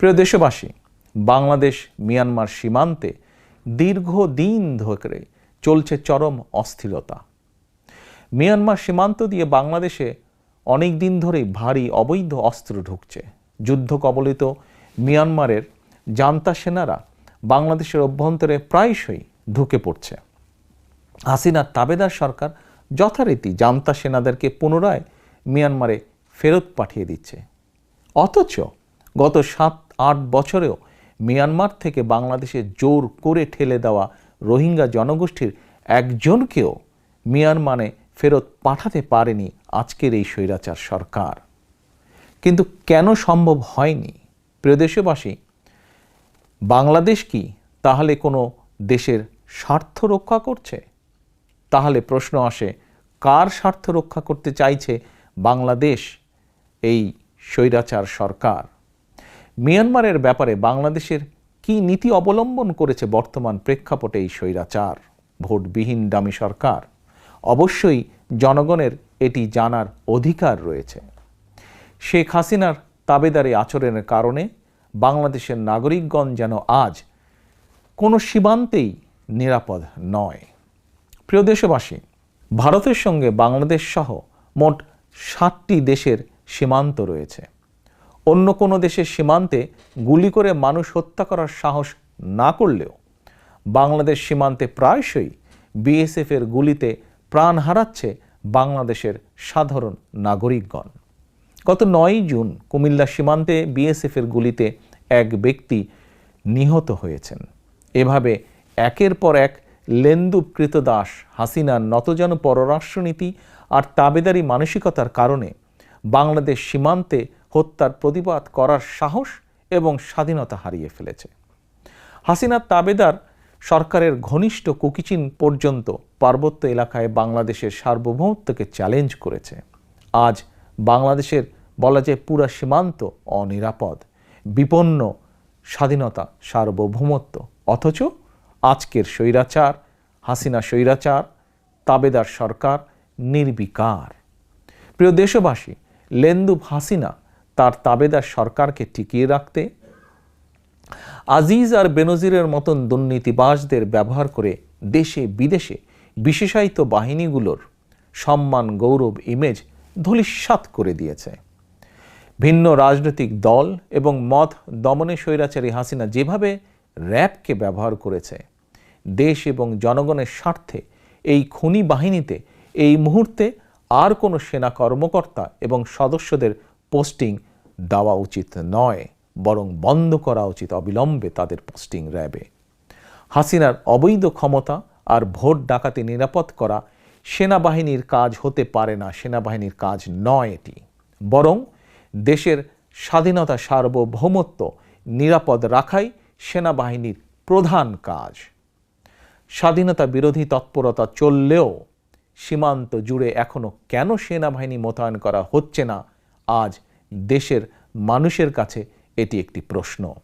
প্রিয় দেশবাসী, বাংলাদেশ মিয়ানমার সীমান্তে দীর্ঘদিন ধরে চলছে চরম অস্থিরতা। মিয়ানমার সীমান্ত দিয়ে বাংলাদেশে অনেক দিন ধরেই ভারী অবৈধ অস্ত্র ঢুকছে। যুদ্ধ কবলিত মিয়ানমারের জান্তা সেনারা বাংলাদেশের অভ্যন্তরে প্রায়শই ঢুকে পড়ছে। হাসিনার তাবেদার সরকার যথারীতি জান্তা সেনাদেরকে পুনরায় মিয়ানমারে ফেরত পাঠিয়ে দিচ্ছে। অথচ গত সাত আট বছরেও মিয়ানমার থেকে বাংলাদেশে জোর করে ঠেলে দেওয়া রোহিঙ্গা জনগোষ্ঠীর একজনকেও মিয়ানমারে ফেরত পাঠাতে পারেনি আজকের এই স্বৈরাচার সরকার। কিন্তু কেন সম্ভব হয়নি? প্রিয় দেশবাসী, বাংলাদেশ কি তাহলে কোনো দেশের স্বার্থ রক্ষা করছে? তাহলে প্রশ্ন আসে, কার স্বার্থ রক্ষা করতে চাইছে বাংলাদেশ এই স্বৈরাচার সরকার? মিয়ানমারের ব্যাপারে বাংলাদেশের কি নীতি অবলম্বন করেছে বর্তমান প্রেক্ষাপটে এই স্বৈরাচার? ভোটবিহীন দামি সরকার। অবশ্যই জনগণের এটি জানার অধিকার রয়েছে। শেখ হাসিনার তাবেদারি আচরণের কারণে বাংলাদেশের নাগরিকগণ যেন আজ কোনো সীমান্তেই নিরাপদ নয়। প্রিয় দেশবাসী, ভারতের সঙ্গে বাংলাদেশ সহ মোট ষাটটি দেশের সীমান্ত রয়েছে। অন্য কোনো দেশের সীমান্তে গুলি করে মানুষ হত্যা করার সাহস না করলেও বাংলাদেশ সীমান্তে প্রায়শই বিএসএফের গুলিতে প্রাণ হারাচ্ছে বাংলাদেশের সাধারণ নাগরিকগণ। গত নয়ই জুন কুমিল্লা সীমান্তে বিএসএফের গুলিতে এক ব্যক্তি নিহত হয়েছেন। এভাবে একের পর এক লেন্দু কৃতদাস হাসিনার নতজন পররাষ্ট্রনীতি আর তাবেদারি মানসিকতার কারণে বাংলাদেশ সীমান্তে হত্যার প্রতিবাদ করার সাহস এবং স্বাধীনতা হারিয়ে ফেলেছে। হাসিনার তাবেদার সরকারের ঘনিষ্ঠ কুকিচিন পর্যন্ত পার্বত্য এলাকায় বাংলাদেশের সার্বভৌমত্বকে চ্যালেঞ্জ করেছে। আজ বাংলাদেশের বলা যায় পুরা সীমান্ত অনিরাপদ, বিপন্ন, স্বাধীনতা, সার্বভৌমত্ব। অথচ আজকের স্বৈরাচার, হাসিনা স্বৈরাচার, তাবেদার সরকার নির্বিকার। প্রিয় দেশবাসী লেন্দুব হাসিনা তার তাবেদার সরকারকে টিকিয়ে রাখতে, আজিজ আর বেনজিরের মতন দুর্নীতিবাসদের ব্যবহার করে দেশে বিদেশে বিশেষায়িত বাহিনীগুলোর সম্মান, গৌরব ইমেজ ধূলিসাৎ করে দিয়েছে। ভিন্ন রাজনৈতিক দল এবং মত দমনে স্বৈরাচারী হাসিনা যেভাবে র্যাবকে ব্যবহার করেছে, দেশ এবং জনগণের স্বার্থে এই খুনি বাহিনীতে এই মুহূর্তে আর কোনো সেনা কর্মকর্তা এবং সদস্যদের পোস্টিং দেওয়া উচিত নয়, বরং বন্ধ করা উচিত অবিলম্বে তাদের পোস্টিং র্যাবে। হাসিনার অবৈধ ক্ষমতা আর ভোট ডাকাতি নিরাপদ করা সেনাবাহিনীর কাজ হতে পারে না, সেনাবাহিনীর কাজ নয় এটি। বরং দেশের স্বাধীনতা সার্বভৌমত্ব নিরাপদ রাখাই সেনাবাহিনীর প্রধান কাজ। স্বাধীনতা বিরোধী তৎপরতা চললেও সীমান্ত জুড়ে এখনও কেন সেনাবাহিনী মোতায়েন করা হচ্ছে না, আজ দেশের মানুষের কাছে এটি একটি প্রশ্ন।